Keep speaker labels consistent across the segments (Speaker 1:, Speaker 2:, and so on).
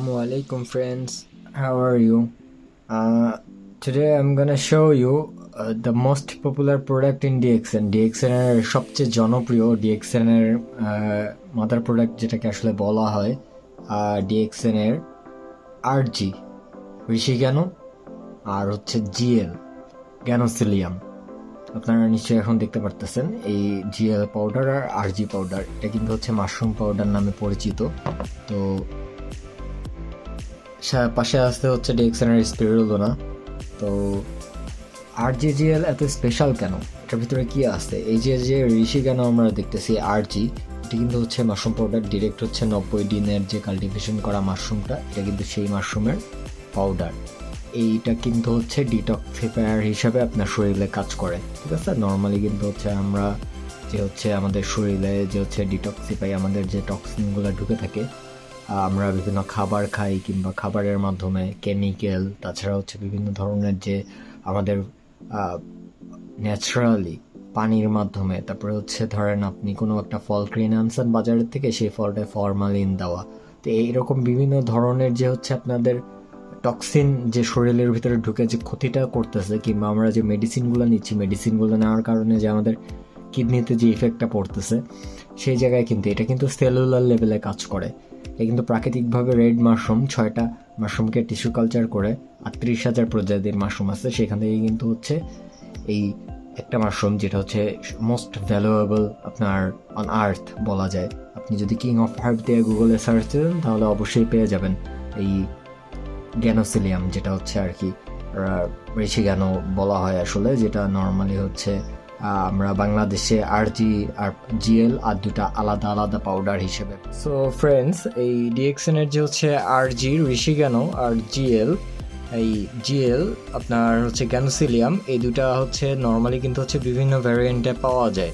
Speaker 1: Assalamu alaikum friends, how are you? Uh, today I'm gonna show you uh, the most popular product in DXN. DXN এর সবচেয়ে জনপ্রিয় DXN এর mother product যেটাকে আসলে বলা হয় DXN এর আরজি ঋষি জ্ঞান আর হচ্ছে জিএল গ্যানোসিলিয়াম আপনারা নিশ্চয়ই এখন দেখতে পারতেছেন এই জিএল পাউডার আর আরজি পাউডার এটা কিন্তু হচ্ছে মাশরুম পাউডার নামে পরিচিত তো পাশে আসতে হচ্ছে ডিএক্সএনের স্পিরুলোনা তো আর এত স্পেশাল কেন? এটার ভিতরে কি আছে? এই যে যে ঋষি কেন আমরা দেখতেছি আর জি এটা কিন্তু হচ্ছে মাশরুম পাউডার ডিরেক্ট হচ্ছে নব্বই দিনের যে কাল্টিভেশন করা মাশরুমটা এটা কিন্তু সেই মাশরুমের পাউডার এইটা কিন্তু হচ্ছে ডিটক্সিফায়ার হিসাবে আপনার শরীরে কাজ করে, ঠিক আছে? নর্মালি কিন্তু হচ্ছে আমরা যে হচ্ছে আমাদের শরীরে যে হচ্ছে ডিটক্সিফাই আমাদের যে টক্সিনগুলো ঢুকে থাকে আমরা বিভিন্ন খাবার খাই কিংবা খাবারের মাধ্যমে কেমিক্যাল তাছাড়া হচ্ছে বিভিন্ন ধরনের যে আমাদের ন্যাচারালি পানির মাধ্যমে, তারপরে হচ্ছে ধরেন আপনি কোনো একটা ফল কিনে আনছেন বাজারের থেকে, সেই ফলটা ফরমালিন দেওয়া। তো এইরকম বিভিন্ন ধরনের যে হচ্ছে আপনাদের টক্সিন যে শরীরের ভিতরে ঢুকে যে ক্ষতিটা করতেছে, কিংবা আমরা যে মেডিসিনগুলো নিচ্ছি মেডিসিনগুলো নেওয়ার কারণে যে আমাদের কিডনিতে যে ইফেক্টটা পড়তেছে, সেই জায়গায় কিন্তু এটা কিন্তু সেলুলার লেভেলে কাজ করে। এটা কিন্তু প্রাকৃতিকভাবে রেড মাশরুম, ছয়টা মাশরুমকে টিস্যু কালচার করে আটত্রিশ হাজার প্রজাতির মাশরুম আছে। সেখান থেকে কিন্তু হচ্ছে এই একটা মাশরুম যেটা হচ্ছে মোস্ট ভ্যালুয়েবল আপনার অন আর্থ বলা যায়। আপনি যদি কিং অফ হার্ব দিয়ে গুগলে সার্চ দেন, তাহলে অবশ্যই পেয়ে যাবেন এই গ্যানোসিলিয়াম যেটা হচ্ছে আর কি জ্ঞান বলা হয় আসলে, যেটা নর্মালি হচ্ছে আমরা বাংলাদেশে আর জি আর জিএল আর দুটা আলাদা আলাদা পাউডার হিসেবে। সো ফ্রেন্ডস এই ডিএক্সএন এর যে হচ্ছে আর জি ঋষি জ্ঞান আর জিএল এই জিএল আপনার হচ্ছে গ্যানোসিলিয়াম এই দুটা হচ্ছে নর্মালি কিন্তু হচ্ছে বিভিন্ন ভ্যারিয়েন্টে পাওয়া যায়।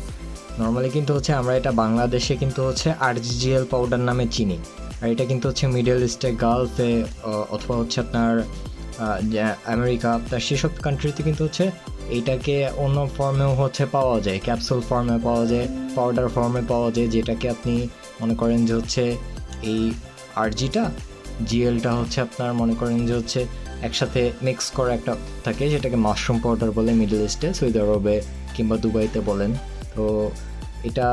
Speaker 1: নর্মালি কিন্তু হচ্ছে আমরা এটা বাংলাদেশে কিন্তু হচ্ছে আর আরজিজিএল পাউডার নামে চিনি। আর এটা কিন্তু হচ্ছে মিডল ইস্টে গালফে অথবা হচ্ছে আপনার আমেরিকা আপনার সেসব কান্ট্রিতে কিন্তু হচ্ছে এইটাকে অন্য ফর্মেও হচ্ছে পাওয়া যায় ক্যাপসুল ফর্মে পাওয়া যায় পাউডার ফর্মে পাওয়া যায়, যেটাকে আপনি মনে করেন যে হচ্ছে এই আরজিটা জিএলটা হচ্ছে আপনার মনে করেন যে হচ্ছে একসাথে মিক্স করা একটা থাকে, যেটাকে মাশরুম পাউডার বলে মিডল ইস্টে সৌদি আরবে কিংবা দুবাইতে বলেন। তো এটা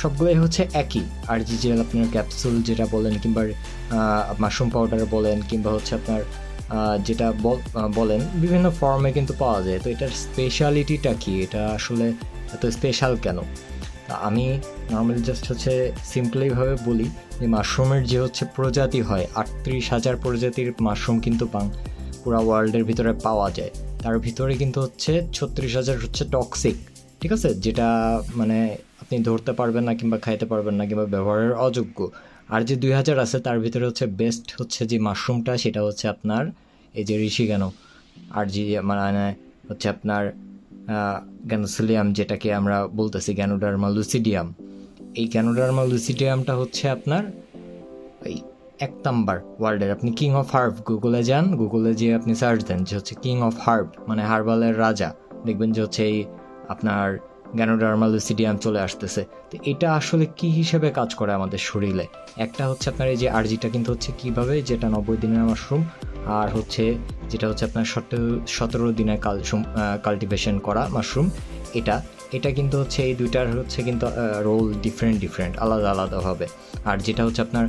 Speaker 1: সবগুলোই হচ্ছে একই আর জি আপনার ক্যাপসুল যেটা বলেন কিংবা মাশরুম পাউডার বলেন কিংবা হচ্ছে আপনার যেটা বল- বলেন, বিভিন্ন ফর্মে কিন্তু পাওয়া যায়। তো এটার স্পেশালিটিটা কি? এটা আসলে এত স্পেশাল কেন? আমি নর্মালি জাস্ট হচ্ছে সিম্পলিভাবে বলি যে মাশরুমের যে হচ্ছে প্রজাতি হয়, আটত্রিশ হাজার প্রজাতির মাশরুম কিন্তু পান পুরো ওয়ার্ল্ডের ভিতরে পাওয়া যায়। তার ভিতরে কিন্তু হচ্ছে ছত্রিশ হাজার হচ্ছে টক্সিক ঠিক আছে? যেটা মানে আপনি ধরতে পারবেন না কিংবা খাইতে পারবেন না কিংবা ব্যবহারের অযোগ্য। আর যে দুই হাজার আছে, তার ভিতরে হচ্ছে বেস্ট হচ্ছে যে মাশরুমটা সেটা হচ্ছে আপনার এই যে ঋষি কেন? আর যে মানে হচ্ছে আপনার গ্যানোসিলিয়াম যেটাকে আমরা বলতেছি গ্যানোডার্মা লুসিডিয়াম এই গ্যানোডার্মা লুসিডিয়ামটা হচ্ছে আপনার এই এক নাম্বার ওয়ার্ল্ডের। আপনি কিং অফ হার্ব গুগলে যান গুগলে যে আপনি সার্চ দেন যে হচ্ছে কিং অফ হার্ব মানে হার্বালের রাজা। দেখবেন যে হচ্ছে এই আপনার গ্যানোডার্মা লুসিডিয়াম চলে আসতেছে। তো এটা আসলে কি হিসেবে কাজ করে আমাদের শরীরে? একটা হচ্ছে আপনার এই যে আরজিটা, কিন্তু হচ্ছে কীভাবে? যেটা নব্বই দিনের মাশরুম, আর হচ্ছে যেটা হচ্ছে আপনার সতেরো সতেরো দিনের কাল কাল্টিভেশন করা মাশরুম, এটা। এটা কিন্তু হচ্ছে এই দুইটার হচ্ছে কিন্তু রোল ডিফারেন্ট ডিফারেন্ট আলাদা, আলাদাভাবে। আর যেটা হচ্ছে আপনার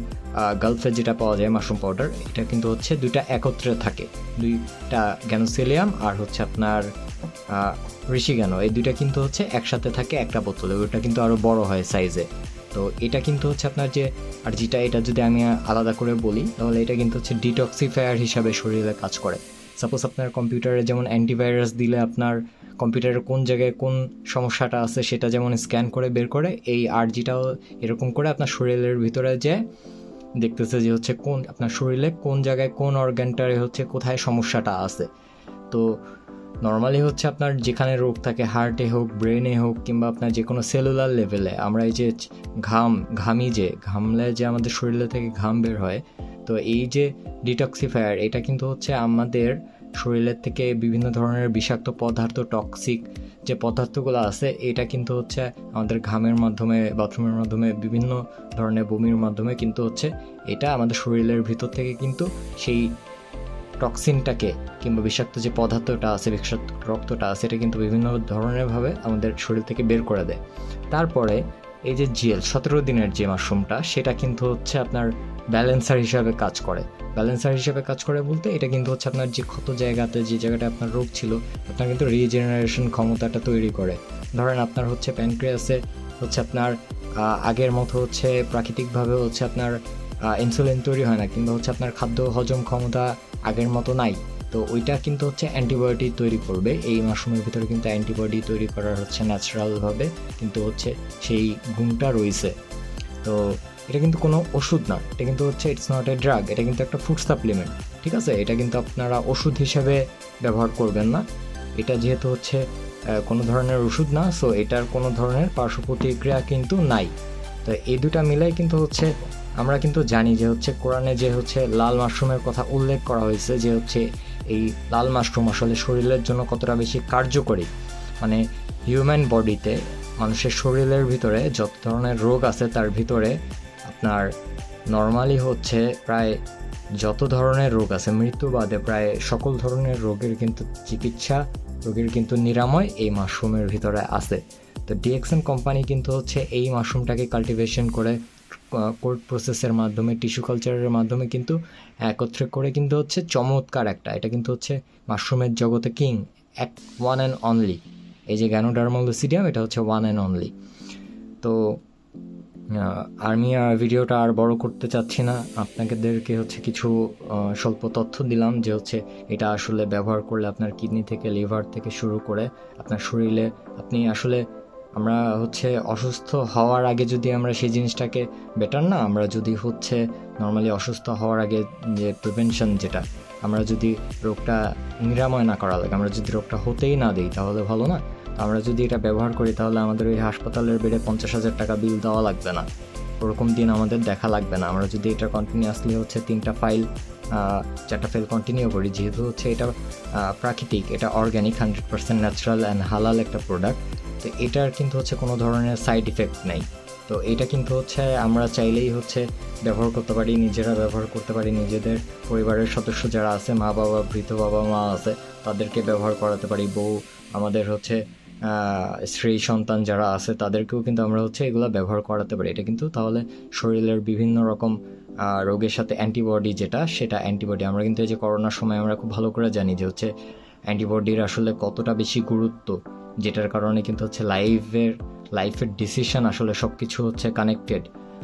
Speaker 1: গালফে যেটা পাওয়া যায় মাশরুম পাউডার এটা কিন্তু হচ্ছে দুইটা একত্রে থাকে। দুইটা গ্যানোসিলিয়াম আর হচ্ছে আপনার ঋষি জ্ঞান এই দুইটা কিন্তু হচ্ছে একসাথে থাকে একটা বোতলে ওটা কিন্তু আরও বড় হয় সাইজে তো এটা কিন্তু হচ্ছে আপনার যে, আর যেটা, এটা যদি আমি আলাদা করে বলি, তাহলে এটা কিন্তু হচ্ছে ডিটক্সিফায়ার হিসাবে শরীরে কাজ করে। সাপোজ আপনার কম্পিউটারে যেমন অ্যান্টিভাইরাস দিলে আপনার কম্পিউটারের কোন জায়গায় কোন সমস্যাটা আছে সেটা যেমন স্ক্যান করে বের করে, এই আরজিটাও এরকম করে আপনার শরীরের ভিতরে যে, দেখতেছে যে হচ্ছে কোন, আপনার শরীরে কোন জায়গায় কোন অর্গানটারে হচ্ছে কোথায় সমস্যাটা আছে। তো নর্মালি হচ্ছে আপনার যেখানে রোগ থাকে হার্টে হোক ব্রেনে হোক, কিংবা আপনার যে কোনো সেলুলার লেভেলে আমরা এই যে ঘাম, ঘামি যে, ঘামলে যে আমাদের শরীরে থেকে ঘাম বের হয়, তো এই যে ডিটক্সিফায়ার এটা কিন্তু হচ্ছে আমাদের শরীরের থেকে বিভিন্ন ধরনের বিষাক্ত পদার্থ টক্সিক যে পদার্থগুলো আছে, এটা কিন্তু হচ্ছে আমাদের ঘামের মাধ্যমে বাথরুমের মাধ্যমে, বিভিন্ন ধরনের বমির মাধ্যমে কিন্তু হচ্ছে, এটা আমাদের শরীরের ভিতর থেকে কিন্তু সেই টক্সিনটাকে কিংবা বিষাক্ত যে পদার্থটা আছে, বিষাক্ত রক্তটা আছে এটা কিন্তু বিভিন্ন ধরনেরভাবে আমাদের শরীর থেকে বের করে দেয়। তারপরে এই যে জেল, সতেরো দিনের যে মাশরুমটা, সেটা কিন্তু হচ্ছে আপনার ব্যালেন্সার হিসাবে কাজ করে। ব্যালেন্সার হিসাবে কাজ করে বলতে এটা কিন্তু হচ্ছে আপনার যে ক্ষত জায়গাতে, যে জায়গাটা আপনার রোগ ছিল, আপনার কিন্তু রিজেনারেশন ক্ষমতাটা তৈরি করে। ধরেন আপনার হচ্ছে প্যানক্রিয়াসে হচ্ছে আপনার আগের মতো হচ্ছে প্রাকৃতিকভাবে হচ্ছে আপনার ইনসুলিন তৈরি হয় না, কিংবা হচ্ছে আপনার খাদ্য হজম ক্ষমতা আগের মতো নাই। তো ওইটা কিন্তু হচ্ছে অ্যান্টিবায়োটিক তৈরি করবে। এই মাশরুমের ভিতরে কিন্তু অ্যান্টিবডি তৈরি করা হচ্ছে ন্যাচারালভাবে কিন্তু হচ্ছে সেই গুণটা রয়েছে। তো এটা কিন্তু কোনো ওষুধ না। এটা কিন্তু হচ্ছে ইটস নট এ ড্রাগ এটা কিন্তু একটা ফুড সাপ্লিমেন্ট ঠিক আছে? এটা কিন্তু আপনারা ওষুধ হিসেবে ব্যবহার করবেন না। এটা যেহেতু হচ্ছে কোনো ধরনের ওষুধ না সো এটার কোনো ধরনের পার্শ্ব প্রতিক্রিয়া কিন্তু নাই। তো এই দুটা মিলাই কিন্তু হচ্ছে আমরা কিন্তু জানি যে হচ্ছে কোরআনে যে হচ্ছে লাল মাশরুমের কথা উল্লেখ করা হয়েছে যে হচ্ছে এই লাল মাশরুম আসলে শরীরের জন্য কতটা বেশি কার্যকরী। মানে হিউম্যান বডিতে মানুষের শরীরের ভিতরে যত ধরনের রোগ আছে তার ভিতরে আপনার নর্মালি হচ্ছে প্রায় যত ধরনের রোগ আছে মৃত্যু বাদে প্রায় সকল ধরনের রোগের কিন্তু চিকিৎসা, রোগের কিন্তু নিরাময় এই মাশরুমের ভিতরে আছে। তো ডিএক্সএন কোম্পানি কিন্তু হচ্ছে এই মাশরুমটাকে কাল্টিভেশন করে কোল্ড প্রসেসের মাধ্যমে টিস্যু কালচারের মাধ্যমে কিন্তু একত্রে করে কিন্তু হচ্ছে চমৎকার একটা। এটা কিন্তু হচ্ছে মাশরুমের জগতে কিং এক ওয়ান অ্যান্ড অনলি এই যে গ্যানোডার্মালোসিডিয়াম এটা হচ্ছে ওয়ান অ্যান্ড অনলি তো আমি ভিডিওটা আর বড় করতে চাচ্ছি না। আপনাদেরকে হচ্ছে কিছু স্বল্প তথ্য দিলাম যে হচ্ছে এটা আসলে ব্যবহার করলে আপনার কিডনি থেকে লিভার থেকে শুরু করে আপনার শরীরে আপনি আসলে আমরা হচ্ছে অসুস্থ হওয়ার আগে যদি আমরা সেই জিনিসটাকে বেটার না, আমরা যদি হচ্ছে নর্মালি অসুস্থ হওয়ার আগে যে প্রিভেনশন যেটা, আমরা যদি রোগটা নিরাময় না করা লাগে, আমরা যদি রোগটা হতেই না দিই তাহলে ভালো না। আমরা যদি এটা ব্যবহার করি তাহলে আমাদের ওই হাসপাতালের বেডে পঞ্চাশ হাজার টাকা বিল দেওয়া লাগবে না। ওরকম দিন আমাদের দেখা লাগবে না। আমরা যদি এটা কন্টিনিউয়াসলি হচ্ছে তিনটা ফাইল চারটা ফাইল কন্টিনিউ করি, যেহেতু হচ্ছে এটা প্রাকৃতিক, এটা organic hundred percent natural and হালাল একটা প্রোডাক্ট তো এটার কিন্তু হচ্ছে কোনো ধরনের সাইড ইফেক্ট নেই। তো এটা কিন্তু হচ্ছে আমরা চাইলেই হচ্ছে ব্যবহার করতে পারি, নিজেরা ব্যবহার করতে পারি, নিজেদের পরিবারের সদস্য যারা আছে, মা বাবা, বৃদ্ধ বাবা মা আছে, তাদেরকে ব্যবহার করাতে পারি। বউ, আমাদের হচ্ছে স্ত্রী, সন্তান যারা আছে, তাদেরকেও কিন্তু আমরা হচ্ছে এগুলো ব্যবহার করাতে পারি। এটা কিন্তু তাহলে শরীরের বিভিন্ন রকম রোগের সাথে অ্যান্টিবডি যেটা, সেটা অ্যান্টিবডি আমরা কিন্তু এই যে করোনার সময় আমরা খুব ভালো করে জানি যে হচ্ছে অ্যান্টিবডির আসলে কতটা বেশি গুরুত্ব। যেটার কারণে কিন্তু হচ্ছে লাইফের লাইফের ডিসিশন আসলে সব কিছু হচ্ছে কানেক্টেড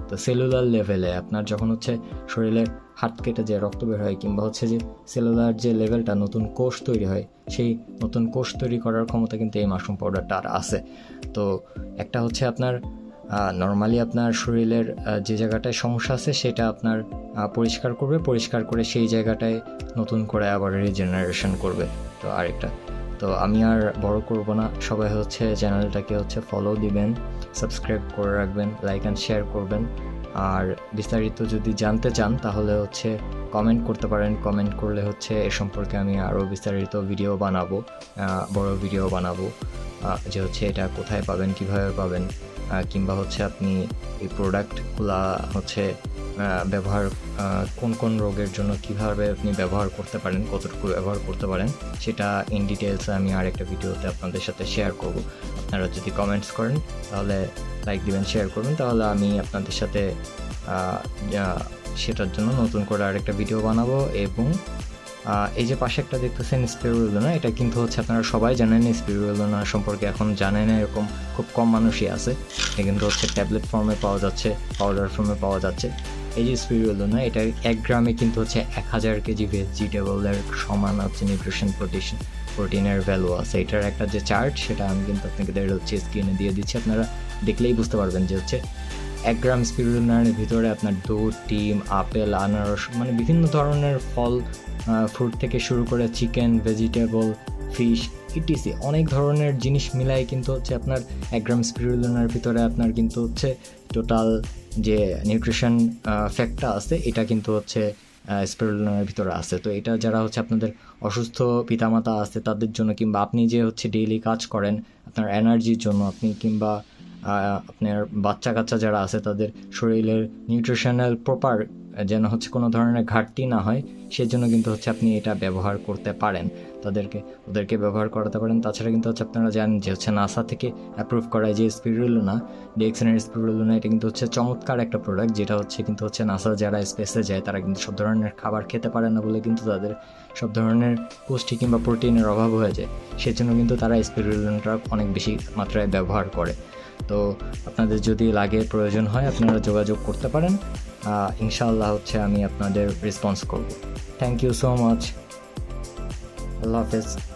Speaker 1: তো সেলুলার লেভেলে আপনার যখন হচ্ছে শরীরের হাত কেটে যে রক্ত বের হয় কিংবা হচ্ছে যে সেলুলার যে লেভেলটা নতুন কোষ তৈরি হয়, সেই নতুন কোষ তৈরি করার ক্ষমতা কিন্তু এই মাশরুম পাউডারটা আর আছে। তো একটা হচ্ছে আপনার নর্মালি আপনার শরীরের যে জায়গাটায় সমস্যা আছে সেটা আপনার পরিষ্কার করবে, পরিষ্কার করে সেই জায়গাটায় নতুন করে আবার রিজেনারেশন করবে। তো আরেকটা। তো আমি আর বড় করব না। সবাই হচ্ছে চ্যানেলটাকে হচ্ছে ফলো দিবেন সাবস্ক্রাইব করে রাখবেন লাইক অ্যান্ড শেয়ার করবেন। আর বিস্তারিত যদি জানতে চান, তাহলে হচ্ছে কমেন্ট করতে পারেন। কমেন্ট করলে হচ্ছে এ সম্পর্কে আমি আরও বিস্তারিত ভিডিও বানাবো বড় ভিডিও বানাবো যে হচ্ছে এটা কোথায় পাবেন, কীভাবে পাবেন কিংবা হচ্ছে আপনি এই প্রোডাক্টগুলা হচ্ছে ব্যবহার কোন কোন রোগের জন্য কীভাবে আপনি ব্যবহার করতে পারেন, কতটুকু ব্যবহার করতে পারেন, সেটা ইন ডিটেলসে আমি আরেকটা ভিডিওতে আপনাদের সাথে শেয়ার করব। আপনারা যদি কমেন্টস করেন, তাহলে লাইক দিবেন শেয়ার করবেন, তাহলে আমি আপনাদের সাথে সেটার জন্য নতুন করে আরেকটা ভিডিও বানাবো এবং এই যে পাশে একটা দেখতেছেন স্পিরুলোনা এটা কিন্তু হচ্ছে আপনারা সবাই জানেন স্পিরুলোনা সম্পর্কে এখন জানেন এরকম খুব কম মানুষই আছে। এটা কিন্তু হচ্ছে ট্যাবলেট ফর্মে পাওয়া যাচ্ছে পাউডার ফর্মে পাওয়া যাচ্ছে। এই যে স্পিরুলোনা এটা এক গ্রামে কিন্তু হচ্ছে এক হাজার কেজি ভেজিটেবলের সমান হচ্ছে নিউট্রিশন প্রোটিশন, প্রোটিনের ভ্যালু আছে। এটার একটা যে চার্ট সেটা আমি কিন্তু আপনাদের হচ্ছে স্ক্রিনে দিয়ে দিচ্ছি। আপনারা দেখলেই বুঝতে পারবেন যে হচ্ছে এক গ্রাম স্পিরুলিনার ভিতরে আপনার দুধ, ডিম, আপেল, আনারস মানে বিভিন্ন ধরনের ফল ফ্রুট থেকে শুরু করে চিকেন ভেজিটেবল ফিশ ইটিসি অনেক ধরনের জিনিস মিলাই কিন্তু হচ্ছে আপনার এক গ্রাম স্পিরুলিনার ভিতরে আপনার কিন্তু হচ্ছে টোটাল যে নিউট্রিশন ফ্যাক্টটা আছে, এটা কিন্তু হচ্ছে স্পিরুলিনার ভিতরে আছে। তো এটা যারা হচ্ছে আপনাদের অসুস্থ পিতামাতা আছে, তাদের জন্য কিংবা আপনি যে হচ্ছে ডেইলি কাজ করেন, আপনার এনার্জির জন্য আপনি কিংবা আপনার বাচ্চা কাচ্চা যারা আছে, তাদের শরীরের নিউট্রিশনাল প্রপার যেন হচ্ছে কোনো ধরনের ঘাটতি না হয়, সেজন্য কিন্তু হচ্ছে আপনি এটা ব্যবহার করতে পারেন। তাদেরকে, ওদেরকে ব্যবহার করাতে পারেন। তাছাড়া কিন্তু হচ্ছে আপনারা জানেন যে হচ্ছে নাসা থেকে অ্যাপ্রুভ করা যে স্পিরুলুনা ডিএক্সএনের স্পিরুলুনা এটা কিন্তু হচ্ছে চমৎকার একটা প্রোডাক্ট যেটা হচ্ছে কিন্তু হচ্ছে নাসা যারা স্পেসে যায়, তারা কিন্তু সব ধরনের খাবার খেতে পারে না বলে কিন্তু তাদের সব ধরনের পুষ্টি কিংবা প্রোটিনের অভাব হয়ে যায়। সেজন্য কিন্তু তারা স্পিরুলুনাটা অনেক বেশি মাত্রায় ব্যবহার করে। তো আপনাদের যদি লাগে, প্রয়োজন হয়, আপনারা যোগাযোগ করতে পারেন। আহ, ইনশাআল্লাহ হচ্ছে আমি আপনাদের রেসপন্স করব। থ্যাংক ইউ সো মাচ আল্লাহ হাফেজ।